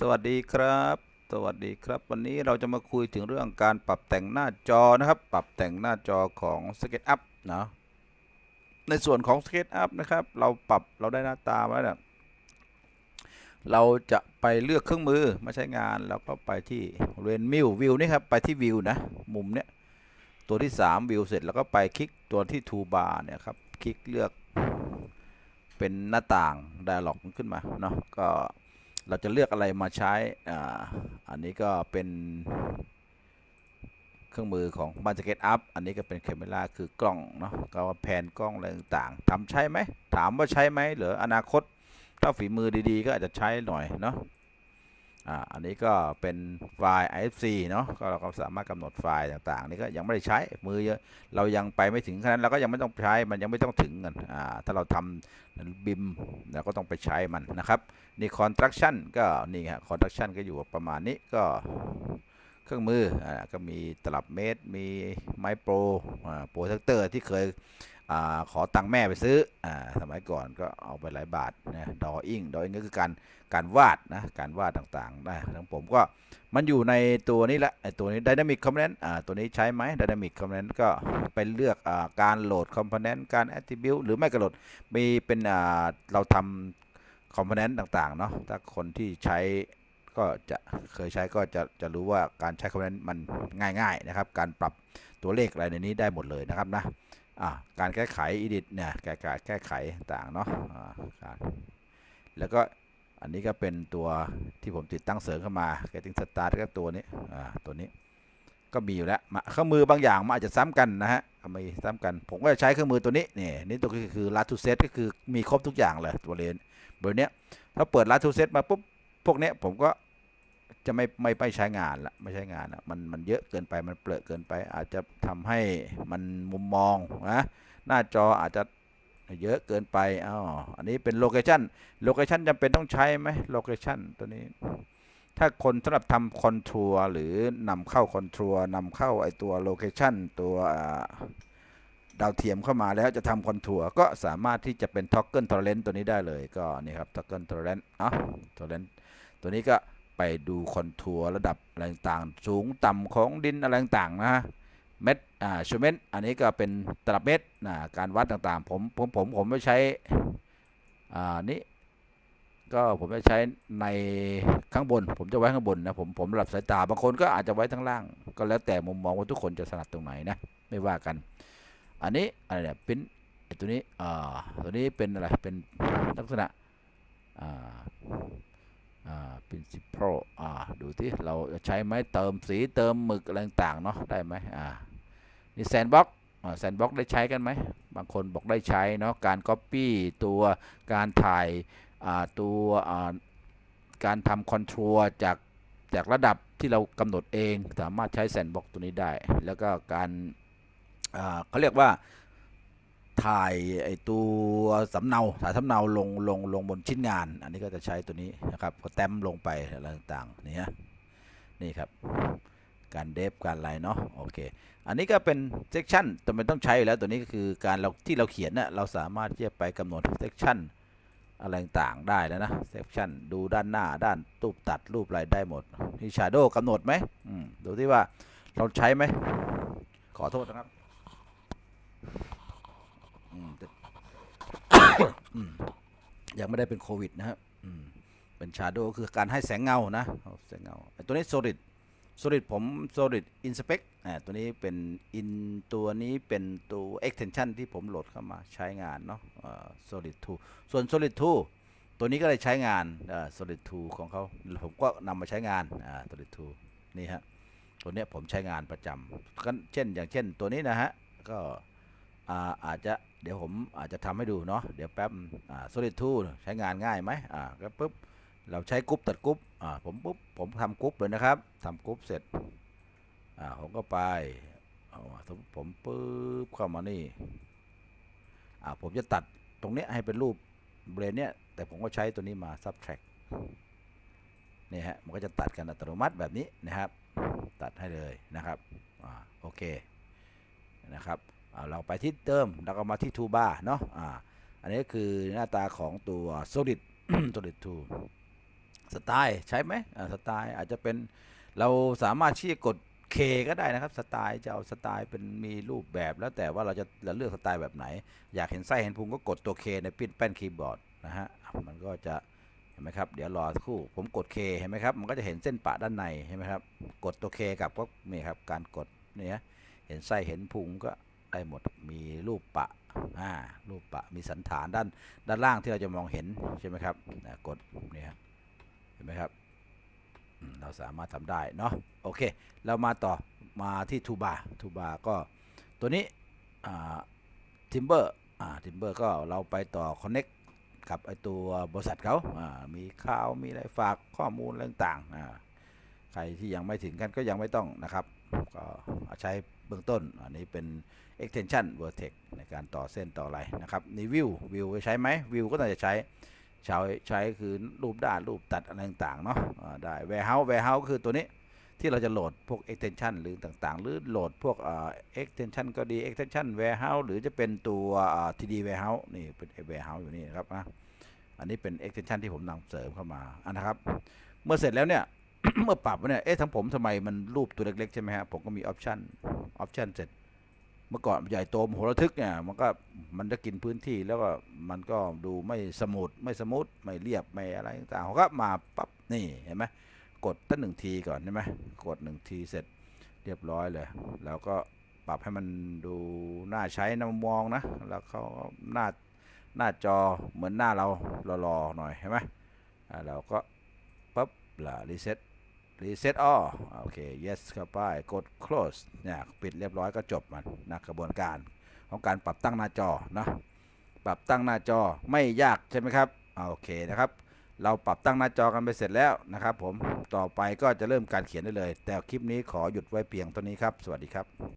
สวัสดีครับ สวัสดีครับ วันนี้เราจะมาคุยถึงเรื่องการปรับแต่งหน้าจอนะครับ ปรับแต่งหน้าจอของ SketchUp เนาะในส่วนของ SketchUp นะครับ เราปรับเราได้หน้าตามาแล้วเนี่ยเราจะไปเลือกเครื่องมือมาใช้งานเราก็ไปที่เรนมิววิวนี่ครับไปที่วิวนะมุมเนี้ยตัวที่3วิวเสร็จแล้วก็ไปคลิกตัวที่ Toolbar เนี่ยครับคลิกเลือกเป็นหน้าต่าง Dialog มันขึ้นมาเนาะก็ เราจะเลือกอะไรมาใช้อ่าอันนี้ก็เป็นเครื่องมือของบันสเก็ตอัพอันนี้ก็เป็นแคมเมราคือกล้องเนาะก็ว่าแผนกล้องอะไรต่างๆทำใช้ไหมถามว่าใช้ไหมหรืออนาคตถ้าฝีมือดีๆ ก็อาจจะใช้หน่อยเนาะ อ่าอันนี้ก็เป็นไฟล์ IFC เนาะก็เราก็สามารถกำหนดไฟล์ต่างๆ นี่ก็ยังไม่ได้ใช้มือเยอะเรายังไปไม่ถึงขนาดนั้นเราก็ยังไม่ต้องใช้มันยังไม่ต้องถึงกันอ่าถ้าเราทำบิมเราก็ต้องไปใช้มันนะครับนี่ construction ก็นี่ฮะ construction ก็อยู่ประมาณนี้ก็เครื่องมืออ่าก็มีตลับเมตร มีไม้โปรอ่าโปรเทคเตอร์ที่เคย ขอตังค์แม่ไปซื้ออสมัยก่อนก็เอาไปหลายบาทนะดออิงดออิงก็คือการการวาดนะการวาดต่างๆนะทั้งผมก็มันอยู่ในตัวนี้แหละตัวนี้ Dynamic Component ตัวนี้ใช้ไหม Dynamic Component ก็ไปเลือกอการโหลด Component การ Attribute หรือไม่ก็โหลดมีเป็นเราทำคอมโพเนนต์ต่างๆเนาะถ้าคนที่ใช้ก็จะเคยใช้ก็จะจะรู้ว่าการใช้คอมโพเนนต์มันง่าย ๆ นะครับ การปรับตัวเลขอะไรในนี้ได้หมดเลยนะครับนะ การแก้ไข edit เนี่ยแก้ไขแก้ไขต่างเนาะอ่าการแล้วก็อันนี้ก็เป็นตัวที่ผมติดตั้งเสริมเข้ามา getting start ก็ตัวนี้ตัวนี้ก็มีอยู่แล้วมาเครื่องมือบางอย่างมันอาจจะซ้ำกันนะฮะไม่ซ้ำกัน ผมก็จะใช้เครื่องมือตัวนี้นี่นี่ตัวก็คือ last to set ก็คือมีครบทุกอย่างเลยตัวเลนเบอร์เนี้ยถ้าเปิด last to set มาปุ๊บพวกเนี้ยผมก็ จะไม่ไม่ไปใช้งานละไม่ใช้งานละมันมันเยอะเกินไปมันเปลอะเกินไป อาจจะทำให้มันมุมมองนะหน้าจออาจจะเยอะเกินไปอ้าวอันนี้เป็นโลเคชันโลเคชันจำเป็นต้องใช้ไหมโลเคชันตัวนี้ ถ้าคนสำหรับทำคอนทัวร์หรือนำเข้าคอนทัวร์นำเข้าไอตัวโลเคชันตัวดาวเทียมเข้ามาแล้วจะทำคอนทัวร์ก็สามารถที่จะเป็น toggle tolerance ตัวนี้ได้เลยก็นี่ครับ toggle tolerance อะ tolerance ตัวนี้ก็ ไปดูคอนทัวร์ระดับอะไรต่างๆสูงต่ำของดินอะไรต่างๆนะเม็ดอ่าชูเมตอันนี้ก็เป็นตลับเม็ดนะการวัดต่างๆ ผมผมผมผมไม่ใช้อ่านี้ก็ผมจะใช้ในข้างบน ผมจะไว้ข้างบนนะผมผมระดับสายตาบางคนก็อาจจะไว้ทั้งล่าง ก็แล้วแต่มุมมองว่าทุกคนจะถนัดตรงไหนนะไม่ว่ากัน อันนี้อะไรเนี่ยเป็นตัวนี้อ่าตัวนี้เป็นอะไรเป็นลักษณะอ่า อ่า principal อ่าดูที่เราจะใช้ไหมเติมสีเติมหมึกอะไรต่างเนาะได้ไหมอ่านี่แซนบ็อกแซนบ็อกได้ใช้กันไหม บางคนบอกได้ใช้เนาะการ copy ตัวการถ่ายอ่าตัวอ่าการทำคอนโทรลจากจากระดับที่เรากำหนดเอง สามารถใช้แซนบ็อกตัวนี้ได้ แล้วก็การอ่าเขาเรียกว่า ถ่ายไอตัวสำเนาถ่ายสำเนาลงลงลงบนชิ้นงาน อันนี้ก็จะใช้ตัวนี้นะครับก็แต้มลงไปอะไรต่างๆนี่ฮะนี่ครับการเดฟการอะไรเนาะโอเคอันนี้ก็เป็นเซกชันแต่มันต้องใช้อยู่แล้วตัวนี้ก็คือการเราที่เราเขียนน่ะเราสามารถที่จะไปกำหนดเซกชันอะไรต่างๆได้แล้วนะเซ c ชันดูด้านหน้าด้านรูปตัดรูปอะไรได้หมดที่ชาโดว์กำหนดไหมมดูที่ว่าเราใช้ไหมขอโทษนะครับ แต่ ยังไม่ได้เป็นโควิดนะครับเป็นชาโดคือการให้แสงเงานะแสงเงาตัวนี้ solid solid ผม solid inspect อ่าตัวนี้เป็น in ตัวนี้เป็นตัว extension ที่ผมโหลดเข้ามาใช้งานเนาะอ่า solid 2ส่วน solid 2ตัวนี้ก็เลยใช้งานอ่า solid 2ของเขาผมก็นำมาใช้งานอ่า solid 2นี่ฮะตัวเนี้ยผมใช้งานประจำเช่นอย่างเช่นตัวนี้นะฮะก็อาอาจจะ เดี๋ยวผมอาจจะทำให้ดูเนาะเดี๋ยวแป๊บอ่า solid 2ใช้งานง่ายไหมอ่าก็ปุ๊บเราใช้กรุ๊ปตัดกรุ๊ปอ่าผมปุ๊บผมทำกรุ๊ปเลยนะครับทำกรุ๊ปเสร็จอ่าผมก็ไปผมปุ๊บเข้ามานี่อ่าผมจะตัดตรงเนี้ยให้เป็นรูปเบรนเนี้ยแต่ผมก็ใช้ตัวนี้มา subtract นี่ฮะมันก็จะตัดกันอัตโนมัติแบบนี้นะครับ ตัดให้เลยนะครับอ่าโอเคนะครับ เราไปที่เติมแล้วก็มาที่ toolbar เนาะอ่าอันนี้ก็คือหน้าตาของตัว solid solid tool สไตล์ใช้ไหมอ่าสไตล์อาจจะเป็นเราสามารถที่จะกด K ก็ได้นะครับสไตล์จะเอาสไตล์เป็นมีรูปแบบแล้วแต่ว่าเราจะเราเลือกสไตล์แบบไหน อยากเห็นไส้เห็นพุงก็กดตัว K ในปิ้นแป้นคีย์บอร์ดนะฮะมันก็จะเห็นไหมครับ เดี๋ยวรอสักครู่ ผมกด K เห็นไหมครับ มันก็จะเห็นเส้นปะด้านในเห็นไหมครับ กดตัว K กับก็นี่ครับ การกดเนี่ยเห็นไส้เห็นพุงก็ ได้หมดมีรูปปะอ่ารูปปะมีสันฐานด้านด้านล่างที่เราจะมองเห็นใช่ไหมครับกดเนี่ยเห็นไหมครับเราสามารถทำได้เนาะโอเค เรามาต่อมาที่ทูบาทูบาก็ตัวนี้ทิมเบอร์อ่าทิมเบอร์ก็เราไปต่อคอนเน็กกับไอตัวบริษัทเขาอ่ามีข่าวมีอะไรฝากข้อมูลต่างๆอ่าใครที่ยังไม่ถึงกันก็ยังไม่ต้องนะครับ ก็ใช้ เบื้องต้น อันนี้เป็น extension vertex ในการต่อเส้นต่ออะไรนะครับนี่วิววิวใช้ไหมวิวก็น่าจะใช้ใช้ใช้คือรูปด้านรูปตัดอะไรต่างๆเนาะอ่าได้ warehouse warehouse คือตัวนี้ที่เราจะโหลดพวก extension หรือต่างๆ หรือโหลดพวก extension ก็ดี extension warehouse หรือจะเป็นตัว td warehouse นี่เป็น warehouse อยู่นี่นะครับนะอันนี้เป็น extension ที่ผมนำเสริมเข้ามาอันนะครับ เมื่อเสร็จแล้วเนี่ย เมื่อปรับเนี่ย เอ๊ะทั้งผมทำไมมันรูปตัวเล็กๆ ใช่ไหมฮะ ผมก็มี option option เสร็จ เมื่อก่อนใหญ่โตมโหระทึกเนี่ยมันก็มันจะกินพื้นที่แล้วก็มันก็ดูไม่สมูทไม่สมูทไม่เรียบไม่อะไรต่างๆเขาก็มาปั๊บนี่เห็นไหมกดตั้งหนึ่งทีก่อนใช่ไหมกดหนึ่งทีเสร็จเรียบร้อยเลย แล้วก็ปรับให้มันดูน่าใช้นะมองนะ แล้วเขาหน้าหน้าจอเหมือนหน้าเรารอๆหน่อยเห็นไหมอ่าเราก็ปั๊บละรีเซ็ต รีเซ็ตอ้อโอเค yes เข้าไปกด close เนี่ยปิดเรียบร้อยก็จบมันนะกระบวนการของการปรับตั้งหน้าจอนะปรับตั้งหน้าจอไม่ยากใช่ไหมครับโอเคนะครับ เราปรับตั้งหน้าจอกันไปเสร็จแล้วนะครับผมต่อไปก็จะเริ่มการเขียนได้เลย แต่คลิปนี้ขอหยุดไว้เพียงเท่านี้ครับ สวัสดีครับ